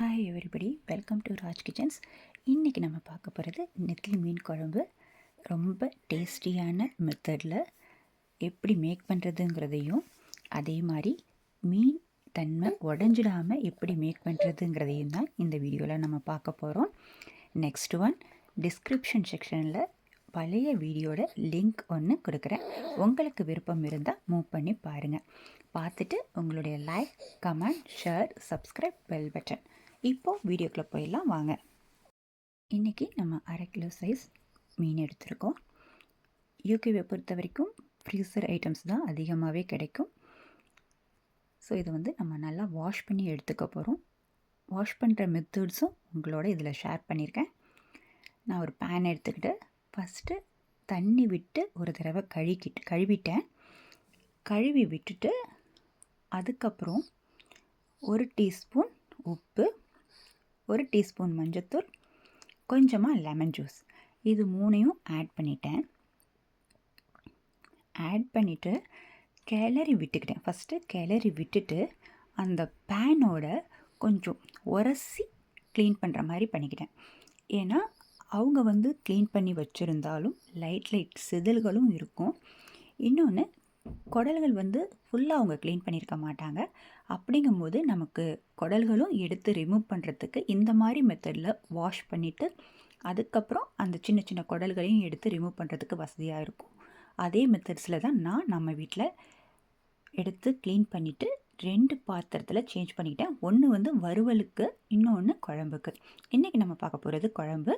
Hi everybody welcome to Raj kitchens இன்றைக்கி நம்ம பார்க்க போகிறது நெத்திலி மீன் குழம்பு. ரொம்ப டேஸ்டியான மெத்தடில் எப்படி மேக் பண்ணுறதுங்கிறதையும் அதே மாதிரி மீன் தன்மை உடஞ்சிடாமல் எப்படி மேக் பண்ணுறதுங்கிறதையும் தான் இந்த வீடியோவில் நம்ம பார்க்க போகிறோம் நெக்ஸ்ட் ஒன் டிஸ்கிரிப்ஷன் செக்ஷனில் பழைய வீடியோட லிங்க் ஒன்று கொடுக்குறேன். உங்களுக்கு விருப்பம் இருந்தால் மூவ் பண்ணி பாருங்கள் பார்த்துட்டு உங்களுடைய like comment share subscribe bell button இப்போது வீடியோக்குள்ளே போயிடலாம் வாங்க. இன்றைக்கி நம்ம அரை கிலோ சைஸ் மீன் எடுத்திருக்கோம். யூகேவை பொறுத்த வரைக்கும் ஃப்ரீசர் ஐட்டம்ஸ் தான் அதிகமாகவே கிடைக்கும். ஸோ இதை வந்து நம்ம நல்லா வாஷ் பண்ணி எடுத்துக்க போகிறோம் வாஷ் பண்ணுற மெத்தட்ஸும் உங்களோட இதில் ஷேர் பண்ணியிருக்கேன். நான் ஒரு பேன் எடுத்துக்கிட்டு ஃபஸ்ட்டு தண்ணி விட்டு ஒரு தடவை கழுகிட்டு கழுவிட்டேன். கழுவி விட்டுட்டு அதுக்கப்புறம் ஒரு டீஸ்பூன் உப்பு ஒரு டீஸ்பூன் மஞ்சத்தூள் கொஞ்சமாக லெமன் ஜூஸ் இது மூணையும் ஆட் பண்ணிட்டேன். ஆட் பண்ணிவிட்டு கிளறி விட்டுக்கிட்டேன். ஃபஸ்ட்டு கிளறி விட்டுட்டு அந்த பேனோட கொஞ்சம் உரசி க்ளீன் பண்ணுற மாதிரி பண்ணிக்கிட்டேன். ஏன்னா அவங்க வந்து க்ளீன் பண்ணி வச்சுருந்தாலும் லைட் லைட் செதில்களும் இருக்கும். இன்னொன்று குடல்கள் வந்து ஃபுல்லாக அவங்க க்ளீன் பண்ணியிருக்க மாட்டாங்க. அப்படிங்கும்போது நமக்கு குடல்களும் எடுத்து ரிமூவ் பண்ணுறதுக்கு இந்த மாதிரி மெத்தடில் வாஷ் பண்ணிவிட்டு அதுக்கப்புறம் அந்த சின்ன சின்ன குடல்களையும் எடுத்து ரிமூவ் பண்ணுறதுக்கு வசதியாக இருக்கும். அதே மெத்தட்ஸில் தான் நான் நம்ம வீட்டில் எடுத்து க்ளீன் பண்ணிவிட்டு ரெண்டு பாத்திரத்தில் சேஞ்ச் பண்ணிக்கிட்டேன். ஒன்று வந்து வறுவலுக்கு இன்னொன்று குழம்புக்கு. இன்றைக்கி நம்ம பார்க்க போகிறது குழம்பு.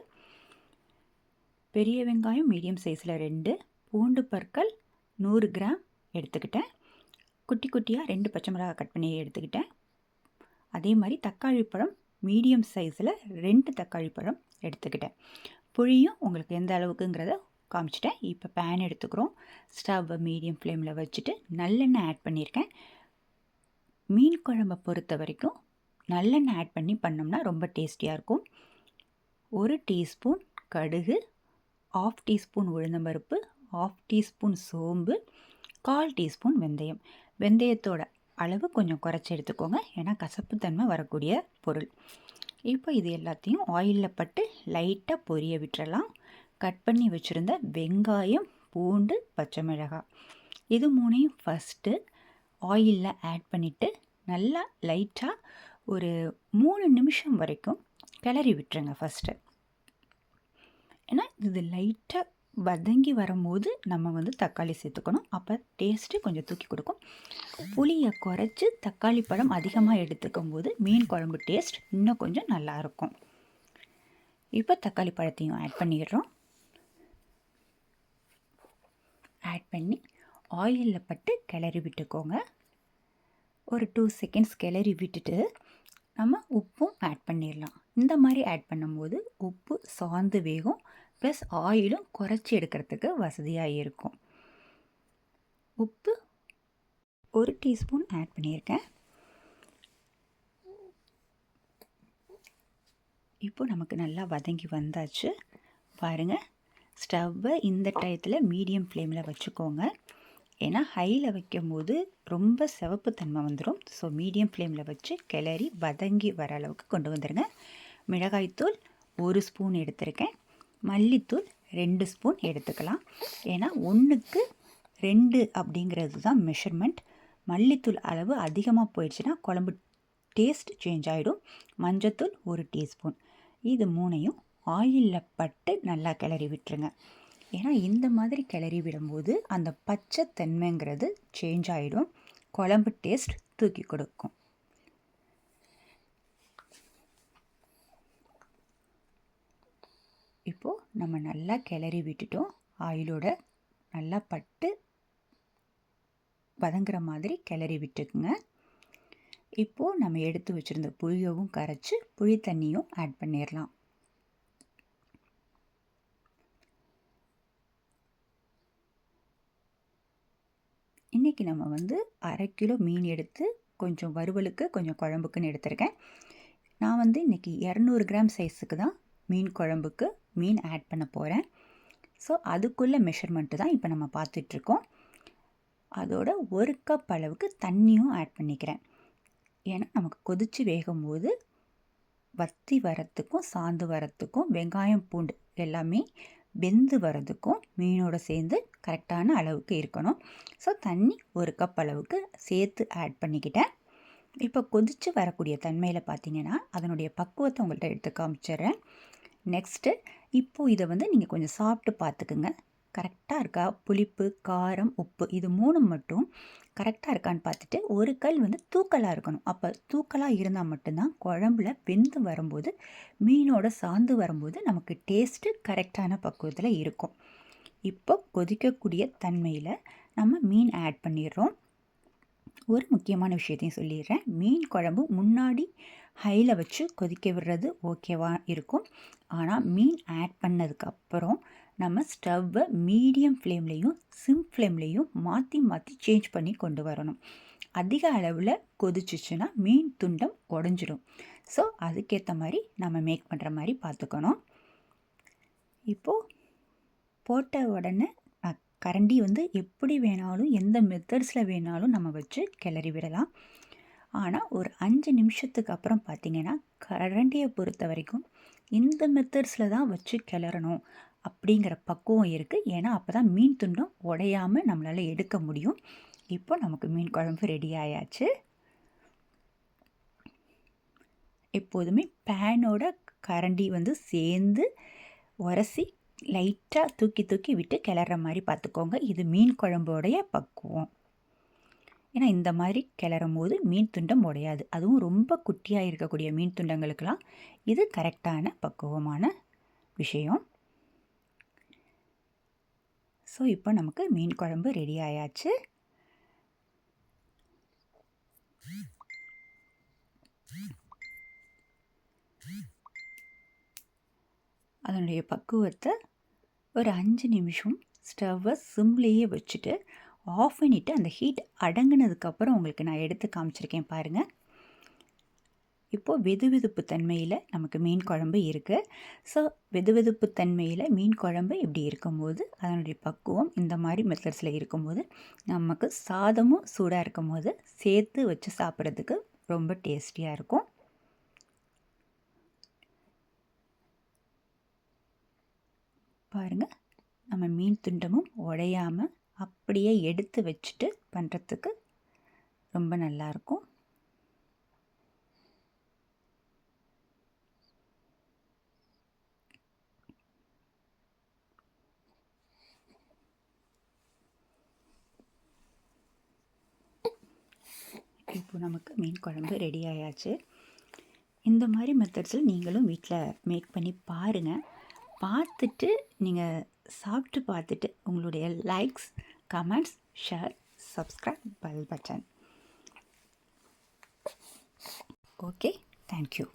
பெரிய வெங்காயம் மீடியம் சைஸில் ரெண்டு. பூண்டு பற்கள் நூறு கிராம். எடுத்துக்கிட்டேன். குட்டி குட்டியாக ரெண்டு பச்சை மிளகாய் கட் பண்ணி எடுத்துக்கிட்டேன். அதே மாதிரி தக்காளி பழம் மீடியம் சைஸில் ரெண்டு தக்காளி பழம் எடுத்துக்கிட்டேன். புளியும் உங்களுக்கு எந்த அளவுக்குங்கிறத காமிச்சிட்டேன். இப்போ பேன் எடுத்துக்கிறோம். ஸ்டவ்வை மீடியம் ஃப்ளேமில் வச்சுட்டு நல்லெண்ணெய் ஆட் பண்ணியிருக்கேன். மீன் குழம்பை பொறுத்த வரைக்கும் நல்லெண்ணெய் ஆட் பண்ணி பண்ணோம்னா ரொம்ப டேஸ்டியாக இருக்கும். ஒரு டீஸ்பூன் கடுகு ஆஃப் டீஸ்பூன் உளுந்தம்பருப்பு ஆஃப் டீஸ்பூன் சோம்பு கால் டீஸ்பூன் வெந்தயம். வெந்தயத்தோட அளவு கொஞ்சம் குறைச்சி எடுத்துக்கோங்க. ஏன்னா கசப்புத்தன்மை வரக்கூடிய பொருள். இப்போ இது எல்லாத்தையும் ஆயிலில் பட்டு லைட்டாக பொரிய விட்டுறலாம். கட் பண்ணி வச்சுருந்த வெங்காயம் பூண்டு பச்சை மிளகாய். இது மூணையும் ஃபஸ்ட்டு ஆயிலில் ஆட் பண்ணிவிட்டு நல்லா லைட்டாக ஒரு மூணு நிமிஷம் வரைக்கும் கிளறி விட்டுருங்க ஃபஸ்ட்டு ஏன்னா இது லைட்டாக வதங்கி வரும்போது நம்ம வந்து தக்காளி சேர்த்துக்கணும். அப்போ டேஸ்ட்டு கொஞ்சம் தூக்கி கொடுக்கும். புளியை குறைச்சி தக்காளி பழம் அதிகமாக எடுத்துக்கும் போது மீன் குழம்பு டேஸ்ட் இன்னும் கொஞ்சம் நல்லாயிருக்கும் இப்போ தக்காளி பழத்தையும் ஆட் பண்ணிடுறோம். ஆட் பண்ணி ஆயிலில் பட்டு கிளறி விட்டுக்கோங்க. ஒரு டூ செகண்ட்ஸ் கிளறி விட்டுட்டு நம்ம உப்பும் ஆட் பண்ணிடலாம். இந்த மாதிரி ஆட் பண்ணும்போது உப்பு சார்ந்து வேகும். ப்ளஸ் ஆயிலும் குறைச்சி எடுக்கிறதுக்கு வசதியாக இருக்கும். உப்பு ஒரு டீஸ்பூன் ஆட் பண்ணியிருக்கேன். இப்போ நமக்கு நல்லா வதங்கி வந்தாச்சு. பாருங்கள் ஸ்டவ்வை இந்த டயத்தில் மீடியம் ஃப்ளேமில் வச்சுக்கோங்க. ஏன்னா ஹையில் வைக்கும்போது ரொம்ப சிவப்பு தன்மை வந்துடும் ஸோ மீடியம் ஃப்ளேமில் வச்சு கிளறி வதங்கி வர அளவுக்கு கொண்டு வந்துடுங்க மிளகாய்த்தூள் ஒரு ஸ்பூன் எடுத்திருக்கேன். மல்லித்தூள் ரெண்டு ஸ்பூன் எடுத்துக்கலாம். ஏன்னா ஒன்றுக்கு ரெண்டு அப்படிங்கிறது தான் மெஷர்மெண்ட் மல்லித்தூள் அளவு அதிகமாக போயிடுச்சுன்னா குழம்பு டேஸ்ட் சேஞ்ச் ஆகிடும் மஞ்சத்தூள் ஒரு டீஸ்பூன். இது மூணையும் ஆயிலில் பட்டு நல்லா கிளறி விட்டுருங்க. ஏன்னா இந்த மாதிரி கிளறி விடும்போது அந்த பச்சை தன்மைங்கிறது சேஞ்ச் ஆகிடும் குழம்பு டேஸ்ட் தூக்கி கொடுக்கும். இப்போது நம்ம நல்லா கிளறி விட்டுட்டோம். ஆயிலோட நல்லா பட்டு வதங்குற மாதிரி கிளறி விட்டுக்குங்க. இப்போது நம்ம எடுத்து வச்சுருந்த புளியவும் கரைச்சி புளி தண்ணியும் ஆட் பண்ணிடலாம் இன்றைக்கி நம்ம வந்து அரை கிலோ மீன் எடுத்து கொஞ்சம் வறுவலுக்கு கொஞ்சம் குழம்புக்குன்னு எடுத்திருக்கேன். நான் வந்து இன்றைக்கி இரநூறு கிராம் சைஸுக்கு தான் மீன் குழம்புக்கு மீன் ஆட் பண்ண போகிறேன் ஸோ அதுக்குள்ளே மெஷர்மெண்ட்டு தான் இப்போ நம்ம பார்த்துட்ருக்கோம். அதோட ஒரு கப் அளவுக்கு தண்ணியும் ஆட் பண்ணிக்கிறேன். ஏன்னா நமக்கு கொதித்து வேகும்போது வத்தி வரத்துக்கும் சாந்து வரத்துக்கும் வெங்காயம் பூண்டு எல்லாமே வெந்து வரதுக்கும் மீனோட சேர்ந்து கரெக்டான அளவுக்கு இருக்கணும். ஸோ தண்ணி ஒரு கப் அளவுக்கு சேர்த்து ஆட் பண்ணிக்கிட்டேன். இப்போ கொதித்து வரக்கூடிய தன்மையில் பார்த்தீங்கன்னா அதனுடைய பக்குவத்தை உங்கள்கிட்ட எடுத்து காமிச்சிடுறேன். நெக்ஸ்ட்டு இப்போது இதை வந்து நீங்கள் கொஞ்சம் சாப்பிட்டு பார்த்துக்குங்க. கரெக்டாக இருக்கா? புளிப்பு காரம் உப்பு இது மூணு மட்டும் கரெக்டாக இருக்கான்னு பார்த்துட்டு ஒரு கல் வந்து தூக்கலாக இருக்கணும். அப்போ தூக்கலாக இருந்தால் மட்டும்தான் குழம்புல வெந்து வரும்போது மீனோட சாந்து வரும்போது நமக்கு டேஸ்ட்டு கரெக்டான பக்குவத்தில் இருக்கும். இப்போ கொதிக்கக்கூடிய தன்மையில் நம்ம மீன் ஆட் பண்ணிடுறோம். ஒரு முக்கியமான விஷயத்தையும் சொல்லிடுறேன். மீன் குழம்பு முன்னாடி ஹையில் வச்சு கொதிக்க விடுறது ஓகேவாக இருக்கும். ஆனால் மீன் ஆட் பண்ணதுக்கப்புறம் நம்ம ஸ்டவ்வை மீடியம் ஃப்ளேம்லேயும் சிம் ஃப்ளேம்லேயும் மாற்றி மாற்றி சேஞ்ச் பண்ணி கொண்டு வரணும். அதிக அளவில் கொதிச்சிச்சுன்னா மீன் துண்டம் உடஞ்சிடும் ஸோ அதுக்கேற்ற மாதிரி நம்ம மேக் பண்ணுற மாதிரி பார்த்துக்கணும். இப்போது போட்ட உடனே கரண்டி வந்து எப்படி வேணாலும் எந்த மெத்தட்ஸில் வேணாலும் நம்ம வச்சு கிளறி விடலாம். ஆனால் ஒரு அஞ்சு நிமிஷத்துக்கு அப்புறம் பார்த்திங்கன்னா கரண்டியை பொறுத்த வரைக்கும் இந்த மெத்தட்ஸில் தான் வச்சு கிளறணும் அப்படிங்கிற பக்குவம் இருக்குது ஏன்னா அப்போ தான் மீன் துண்டம் உடையாமல் நம்மளால் எடுக்க முடியும். இப்போ நமக்கு மீன் குழம்பு ரெடி ஆயாச்சு. எப்போதுமே பேனோட கரண்டி வந்து சேர்ந்து உரசி லைட்டாக தூக்கி தூக்கி விட்டு கிளற மாதிரி பார்த்துக்கோங்க. இது மீன் குழம்போடைய பக்குவம். ஏன்னா இந்த மாதிரி கிளறும் போது மீன் துண்டம் உடையாது. அதுவும் ரொம்ப குட்டியாக இருக்கக்கூடிய மீன் துண்டங்களுக்கெல்லாம் இது கரெக்டான பக்குவமான விஷயம். ஸோ இப்போ நமக்கு மீன் குழம்பு ரெடி ஆயாச்சு. அதனுடைய பக்குவத்தை ஒரு அஞ்சு நிமிஷம் ஸ்டவ்வை சிம்லேயே வச்சுட்டு ஆஃப் பண்ணிவிட்டு அந்த ஹீட் அடங்கினதுக்கப்புறம் உங்களுக்கு நான் எடுத்து காமிச்சிருக்கேன் பாருங்கள் இப்போது வெது வெதுப்பு தன்மையில் நமக்கு மீன் குழம்பு இருக்குது ஸோ வெது வெதுப்பு தன்மையில் மீன் குழம்பு இப்படி இருக்கும்போது அதனுடைய பக்குவம் இந்த மாதிரி மெத்தட்ஸில் இருக்கும்போது நமக்கு சாதமும் சூடாக இருக்கும்போது சேர்த்து வச்சு சாப்பிட்றதுக்கு ரொம்ப டேஸ்டியாக இருக்கும். பாருங்கள் நம்ம மீன் துண்டமும் உடையாமல் அப்படியே எடுத்து வச்சுட்டு பண்ணுறதுக்கு ரொம்ப நல்லாயிருக்கும் இப்போ நமக்கு மீன் குழம்பு ரெடி ஆயாச்சு. இந்த மாதிரி மெத்தட்ஸில் நீங்களும் வீட்டில் மேக் பண்ணி பாருங்கள் பார்த்துட்டு நீங்கள் சாப்பிட்டு பார்த்துட்டு உங்களுடைய likes comments share subscribe bell button okay thank you